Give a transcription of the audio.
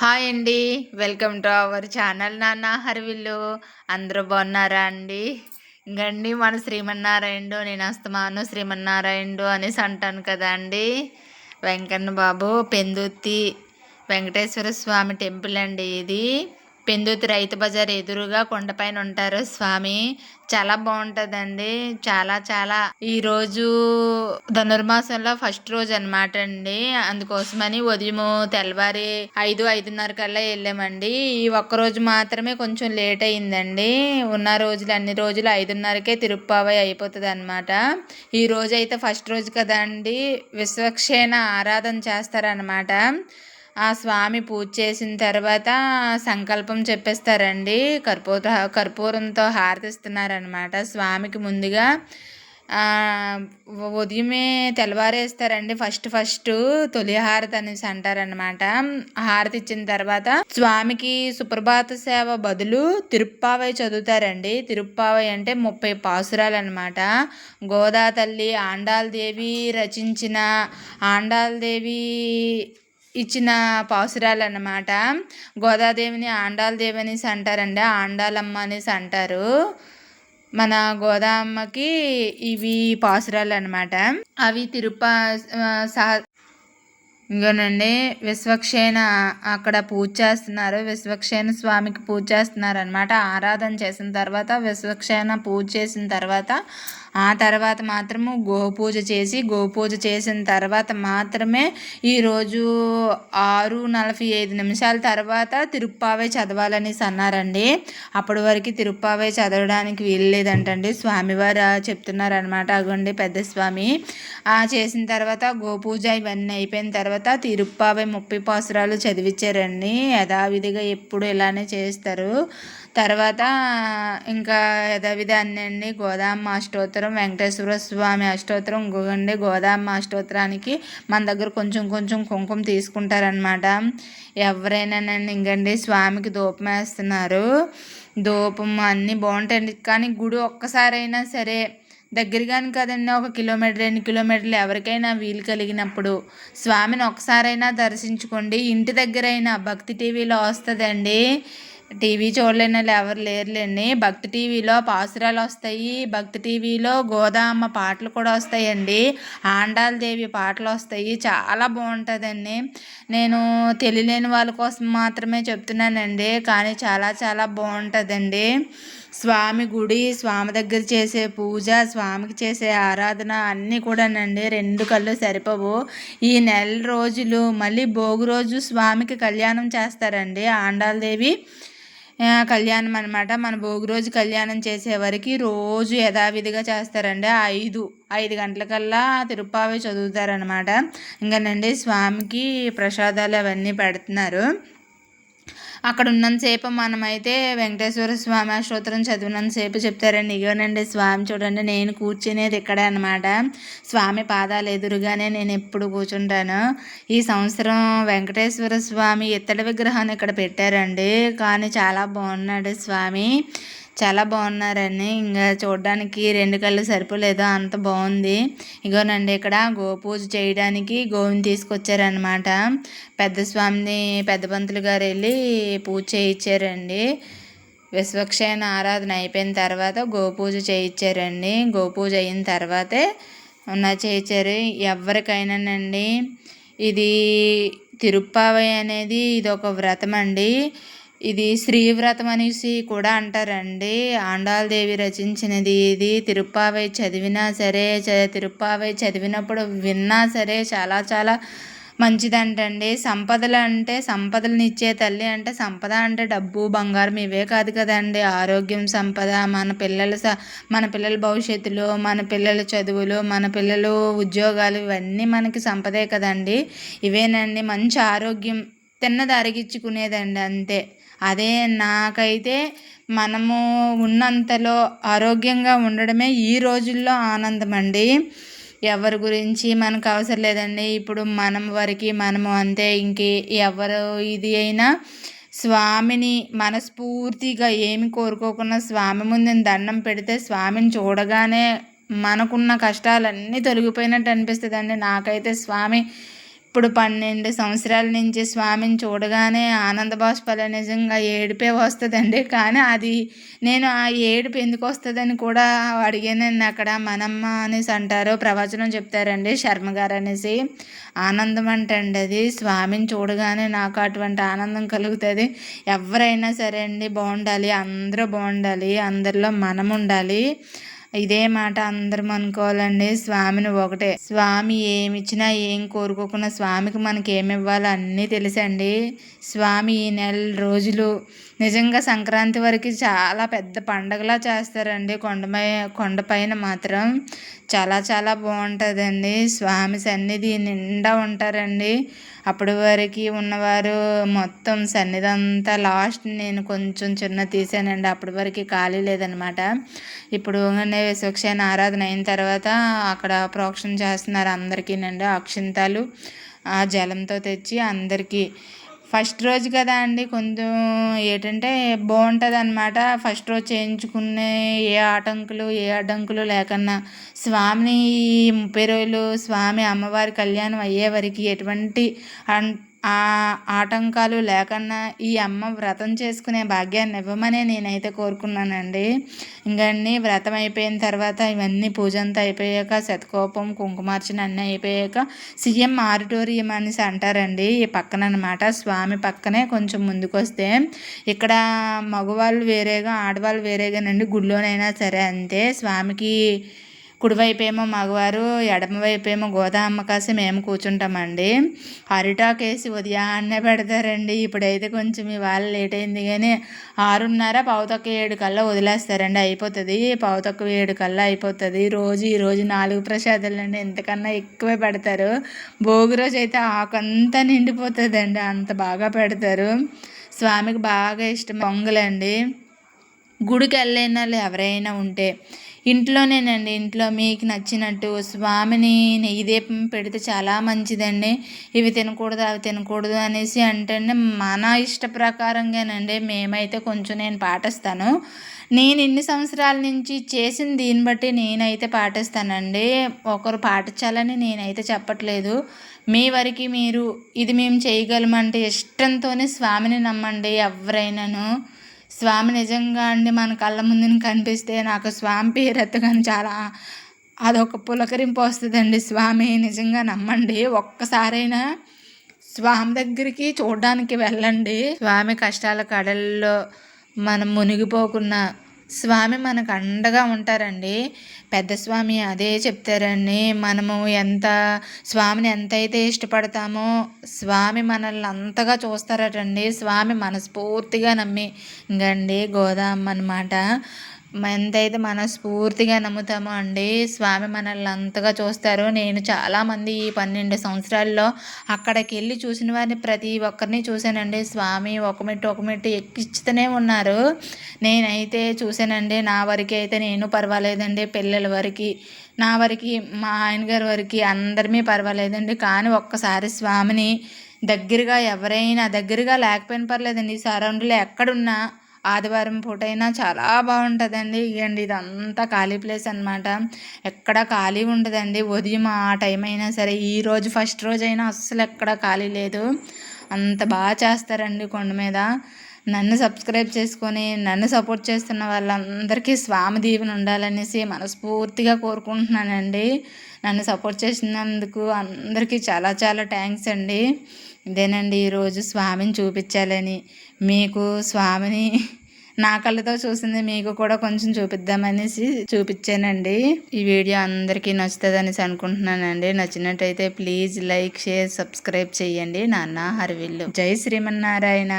Hi అండి. Welcome to our channel నాన్న హరివిల్లు. అందరూ బాగున్నారా అండి? ఇంకండి మన శ్రీమన్నారాయణుడు నేను అస్తమాను శ్రీమన్నారాయణుడు అనేసి అంటాను కదా అండి. వెంకన్న బాబు పెందుత్తి వెంకటేశ్వర స్వామి టెంపుల్ అండి ఇది. పెందుతి రైతు బజార్ ఎదురుగా కొండపైన ఉంటారు. స్వామి చాలా బాగుంటుందండి. చాలా చాలా. ఈరోజు ధనుర్మాసంలో ఫస్ట్ రోజు అనమాట అండి అందుకోసమని ఉదయం తెల్లవారి ఐదు ఐదున్నర కల్లా వెళ్ళామండి. ఈ ఒక్క రోజు మాత్రమే కొంచెం లేట్ అయిందండి. ఉన్న రోజులు అన్ని రోజులు ఐదున్నరకే తిరుప్పావై అయిపోతుంది అనమాట ఈ రోజు అయితే ఫస్ట్ రోజు కదా అండి విశ్వక్షేణ ఆరాధన చేస్తారనమాట ఆ స్వామి పూజ చేసిన తర్వాత సంకల్పం చెప్పేస్తారండి. కర్పూర కర్పూరంతో హారతిస్తున్నారనమాట స్వామికి ముందుగా ఉదయమే తెల్లవారేస్తారండి. ఫస్ట్ ఫస్ట్ తొలి హారతి అనేసి అంటారనమాట హారతి ఇచ్చిన తర్వాత స్వామికి సుప్రభాత సేవ బదులు తిరుప్పావై చదువుతారండి. తిరుప్పావై అంటే ముప్పై పాసురాలు అనమాట గోదా తల్లి ఆండాల్ దేవి రచించిన ఆండాల్ దేవి ఇచ్చిన పాసురాలు అన్నమాట గోదాదేవిని ఆండాలదేవి అనేసి అంటారండి. ఆండాలమ్మ అనేసి అంటారు. మన గోదామ్మకి ఇవి పాసురాలు అనమాట అవి తిరుప సహ ఇంకోనండి విశ్వక్షేణ అక్కడ పూజ చేస్తున్నారు. విశ్వక్షేణ స్వామికి పూజ చేస్తున్నారు అనమాట ఆరాధన చేసిన తర్వాత విశ్వక్షేణ పూజ చేసిన తర్వాత ఆ తర్వాత మాత్రము గోపూజ చేసి గోపూజ చేసిన తర్వాత మాత్రమే ఈరోజు ఆరు నలభై ఐదు నిమిషాల తర్వాత తిరుప్పావే చదవాలనేసి అన్నారండి అప్పటి వరకు తిరుప్పావే చదవడానికి వీల్లేదంటండి. స్వామివారు చెప్తున్నారనమాట అగండి పెద్ద స్వామి. ఆ చేసిన తర్వాత గోపూజ ఇవన్నీ అయిపోయిన తర్వాత తిరుప్పావే ముప్పై పాసురాలు చదివించారండి యథావిధిగా ఎప్పుడు ఇలానే చేస్తారు. తర్వాత ఇంకా యథావిధాన్ని అండి. గోదామ అష్టోత్తరం వెంకటేశ్వర స్వామి అష్టోత్తరం గోగండి గోదామ్మ అష్టోత్తరానికి మన దగ్గర కొంచెం కొంచెం కుంకుమ తీసుకుంటారనమాట ఎవరైనా ఇంకండి స్వామికి ధూపం వేస్తున్నారు. ధూపం అన్నీ బాగుంటాయండి. కానీ గుడి ఒక్కసారైనా సరే దగ్గరగాని కదండి ఒక కిలోమీటర్ రెండు కిలోమీటర్లు ఎవరికైనా వీలు కలిగినప్పుడు స్వామిని ఒకసారైనా దర్శించుకోండి. ఇంటి దగ్గరైనా భక్తి టీవీలో వస్తుందండి. టీవీ చూడలేని వాళ్ళు ఎవరు లేరులేండి. భక్తి టీవీలో పాసురాలు వస్తాయి. భక్తి టీవీలో గోదామ్మ పాటలు కూడా వస్తాయండి. ఆండాల దేవి పాటలు వస్తాయి. చాలా బాగుంటుందండి. నేను తెలియలేని వాళ్ళ కోసం మాత్రమే చెప్తున్నానండి. కానీ చాలా చాలా బాగుంటుందండి. స్వామి గుడి స్వామి దగ్గర చేసే పూజ స్వామికి చేసే ఆరాధన అన్నీ కూడానండి. రెండు కళ్ళు సరిపోవు. ఈ నెల రోజులు మళ్ళీ భోగి రోజు స్వామికి కళ్యాణం చేస్తారండి. ఆండాలదేవి కళ్యాణం అనమాట మన భోగి రోజు కళ్యాణం చేసేవరకు రోజు యథావిధిగా చేస్తారండి. ఐదు ఐదు గంటలకల్లా తిరుప్పావి చదువుతారనమాట ఇంకానండి స్వామికి ప్రసాదాలు అవన్నీ పెడుతున్నారు. అక్కడ ఉన్నంతసేపు మనమైతే వెంకటేశ్వర స్వామి అష్టోత్తరం చదివినంతసేపు చెప్తారండి ఇగోనండి స్వామి చూడండి నేను కూర్చునేది ఇక్కడే అనమాట స్వామి పాదాలు ఎదురుగానే నేను ఎప్పుడు కూర్చుంటాను. ఈ సంవత్సరం వెంకటేశ్వర స్వామి ఇత్తడి విగ్రహాన్ని ఇక్కడ పెట్టారండి. కానీ చాలా బాగున్నాడు స్వామి. చాలా బాగున్నారండి. ఇంకా చూడడానికి రెండు కళ్ళు సరిపోలేదు? అంత బాగుంది. ఇగోనండి ఇక్కడ గోపూజ చేయడానికి గోవుని తీసుకొచ్చారనమాట పెద్ద స్వామిని పెద్ద పంతులు గారు వెళ్ళి పూజ చేయించారండి. విశ్వక్షయన ఆరాధన అయిపోయిన తర్వాత గోపూజ చేయించారండి. గోపూజ అయిన తర్వాతే ఉన్న చేయించారు. ఎవరికైనానండి ఇది తిరుప్పావై అనేది ఇది ఒక వ్రతం అండి ఇది శ్రీవ్రతం అనేసి కూడా అంటారండి. ఆండాలదేవి రచించినది ఇది. తిరుప్పావై చదివినా సరే తిరుప్పావై చదివినప్పుడు విన్నా సరే చాలా చాలా మంచిదంటండి. సంపదలు అంటే సంపదలను ఇచ్చే తల్లి అంటే సంపద అంటే డబ్బు బంగారం ఇవే కాదు కదండి. ఆరోగ్యం సంపద మన పిల్లల మన పిల్లల భవిష్యత్తులో మన పిల్లల చదువులు మన పిల్లలు ఉద్యోగాలు ఇవన్నీ మనకి సంపదే కదండి. ఇవేనండి. మంచి ఆరోగ్యం తిన్నది అరిగించుకునేదండి అంతే. అదే నాకైతే మనము ఉన్నంతలో ఆరోగ్యంగా ఉండడమే ఈ రోజుల్లో ఆనందం అండి ఎవరి గురించి మనకు అవసరం లేదండి. ఇప్పుడు మనం వరకు మనము అంతే ఇంకే ఎవరు ఇది అయినా స్వామిని మనస్ఫూర్తిగా ఏమి కోరుకోకుండా స్వామి ముందు దండం పెడితే స్వామిని చూడగానే మనకున్న కష్టాలన్నీ తొలగిపోయినట్టు అనిపిస్తుంది అండి నాకైతే స్వామి ఇప్పుడు పన్నెండు సంవత్సరాల నుంచి స్వామిని చూడగానే ఆనంద బాష్పాలు నిజంగా ఏడిపే వస్తుందండి. కానీ అది నేను ఆ ఏడుపు ఎందుకు వస్తుందని కూడా అడిగానండి. అక్కడ మనమ్మ అనేసి అంటారు ప్రవచనం చెప్తారండి శర్మ గారు అనేసి. ఆనందం అంటండి అది. స్వామిని చూడగానే నాకు అటువంటి ఆనందం కలుగుతుంది. ఎవరైనా సరే అండి బాగుండాలి అందరూ బాగుండాలి అందరిలో మనం ఉండాలి. ఇదే మాట అందరం అనుకోవాలండి. స్వామిని ఒకటే. స్వామి ఏమిచ్చినా ఏం కోరుకోకుండా స్వామికి మనకి ఏమి ఇవ్వాలో అన్నీ తెలుసండి. స్వామి ఈ నెల రోజులు నిజంగా సంక్రాంతి వరకు చాలా పెద్ద పండగలా చేస్తారండి. కొండపై కొండపైన మాత్రం చాలా చాలా బాగుంటుందండి. స్వామి సన్నిధి నిండా ఉంటారండి. అప్పటి వరకు ఉన్నవారు మొత్తం సన్నిధి అంతా లాస్ట్ నేను కొంచెం చిన్న తీసానండి. అప్పటి వరకు ఖాళీ లేదనమాట. ఇప్పుడు విశ్వక్షేణ ఆరాధన అయిన తర్వాత అక్కడ ప్రోక్షణ చేస్తున్నారు అందరికీనండి. అక్షింతాలు ఆ జలంతో తెచ్చి అందరికీ ఫస్ట్ రోజు కదా అండి కొంచెం ఏంటంటే బాగుంటుంది అనమాట ఫస్ట్ రోజు చేయించుకునే ఏ ఆటంకులు ఏ అడ్డంకులు లేకన్నా స్వామిని ముప్పై రోజులు స్వామి అమ్మవారి కళ్యాణం అయ్యే వరకు ఎటువంటి ఆ ఆటంకాలు లేకన్నా ఈ అమ్మ వ్రతం చేసుకునే భాగ్యాన్ని ఇవ్వమని నేనైతే కోరుకున్నానండి. ఇంకన్నీ వ్రతం అయిపోయిన తర్వాత ఇవన్నీ పూజ అంతా అయిపోయాక శతకోపం కుంకుమార్చన అన్నీ అయిపోయాక సీఎం ఆడిటోరియం అనేసి అంటారండి. ఈ పక్కన అనమాట స్వామి పక్కనే కొంచెం ముందుకొస్తే ఇక్కడ మగవాళ్ళు వేరేగా ఆడవాళ్ళు వేరేగానండి గుడిలోనైనా సరే అంతే. స్వామికి కుడివైపేమో మగవారు ఎడమవైపేమో గోదామ్మ కాసి మేము కూర్చుంటామండి. అరిటాక్ వేసి ఉదయాన్నే పెడతారండి. ఇప్పుడైతే కొంచెం ఇవాళ లేట్ అయింది కానీ ఆరున్నర పావుతొక్క ఏడు కల్లా వదిలేస్తారండి. అయిపోతుంది. పావుతొక్క ఏడు కల్లా అయిపోతుంది. రోజు ఈ రోజు నాలుగు ప్రసాదాలు అండి ఎంతకన్నా ఎక్కువే పెడతారు. భోగి రోజు అయితే ఆకంతా నిండిపోతుందండి. అంత బాగా పెడతారు. స్వామికి బాగా ఇష్టం. పొంగలండి. గుడికి వెళ్ళిన వాళ్ళు ఎవరైనా ఉంటే ఇంట్లోనేనండి ఇంట్లో మీకు నచ్చినట్టు స్వామిని నెయ్యి దీపం పెడితే చాలా మంచిదండి. ఇవి తినకూడదు అవి తినకూడదు అనేసి అంటే మన ఇష్ట ప్రకారంగానండి. మేమైతే కొంచెం నేను పాటిస్తాను. నేను ఇన్ని సంవత్సరాల నుంచి చేసిన దీన్ని బట్టి నేనైతే పాటిస్తానండి. ఒకరు పాటించాలని నేనైతే చెప్పట్లేదు. మీ వరకు మీరు ఇది మేము చేయగలమంటే ఇష్టంతోనే స్వామిని నమ్మండి ఎవరైనాను. స్వామి నిజంగా అండి మన కళ్ళ ముందు కనిపిస్తే నాకు స్వామి పేరు ఎత్తగానే చాలా అదొక పులకరింపు వస్తుందండి. స్వామి నిజంగా నమ్మండి. ఒక్కసారైనా స్వామి దగ్గరికి చూడడానికి వెళ్ళండి. స్వామి కష్టాల కడల్లో మనం మునిగిపోకున్నా స్వామి మనకు అండగా ఉంటారండి. పెద్ద స్వామి అదే చెప్తారండి. మనము ఎంత స్వామిని ఎంతైతే ఇష్టపడతామో స్వామి మనల్ని అంతగా చూస్తారటండి. స్వామి మనస్ఫూర్తిగా నమ్మి ఇంకండి గోదామ్మ అనమాట ఎంతైతే మనస్ఫూర్తిగా నమ్ముతామో అండి. స్వామి మనల్ని అంతగా చూస్తారు. నేను చాలామంది ఈ పన్నెండు సంవత్సరాల్లో అక్కడికి వెళ్ళి చూసిన వారిని ప్రతి ఒక్కరిని చూశానండి. స్వామి ఒక మెట్టు ఒక మెట్టు ఎక్కిస్తూనే ఉన్నారు. నేనైతే చూశానండి. నా వరకు అయితే నేను పర్వాలేదండి. పిల్లల వరకు నా వరకు మా ఆయన గారి వరకు అందరిమీ పర్వాలేదండి. కానీ ఒక్కసారి స్వామిని దగ్గరగా ఎవరైనా దగ్గరగా లేకపోయినా పర్లేదండి సరౌండ్లో ఎక్కడున్నా ఆదివారం పూట అయినా చాలా బాగుంటుందండి. ఇవ్వండి ఇదంతా ఖాళీ ప్లేస్ అనమాట ఎక్కడ ఖాళీ ఉండదండి. ఉదయం ఆ టైం అయినా సరే ఈ రోజు ఫస్ట్ రోజు అయినా అస్సలు ఎక్కడ ఖాళీ లేదు. అంత బాగా చేస్తారండి కొండ మీద. నన్ను సబ్స్క్రైబ్ చేసుకొని నన్ను సపోర్ట్ చేస్తున్న వాళ్ళందరికీ స్వామి దీవెన ఉండాలనేసి మనస్ఫూర్తిగా కోరుకుంటున్నానండి. నన్ను సపోర్ట్ చేసినందుకు అందరికీ చాలా చాలా థ్యాంక్స్ అండి. ఇదేనండి ఈరోజు స్వామిని చూపించాలని. మీకు స్వామిని నా కళ్ళతో చూసింది మీకు కూడా కొంచెం చూపిద్దామనేసి చూపించానండి. ఈ వీడియో అందరికీ నచ్చుతుంది అనేసి అనుకుంటున్నానండి. నచ్చినట్టయితే ప్లీజ్ లైక్ షేర్ సబ్స్క్రైబ్ చేయండి. నాన్న హరివిల్లు. జై శ్రీమన్నారాయణ.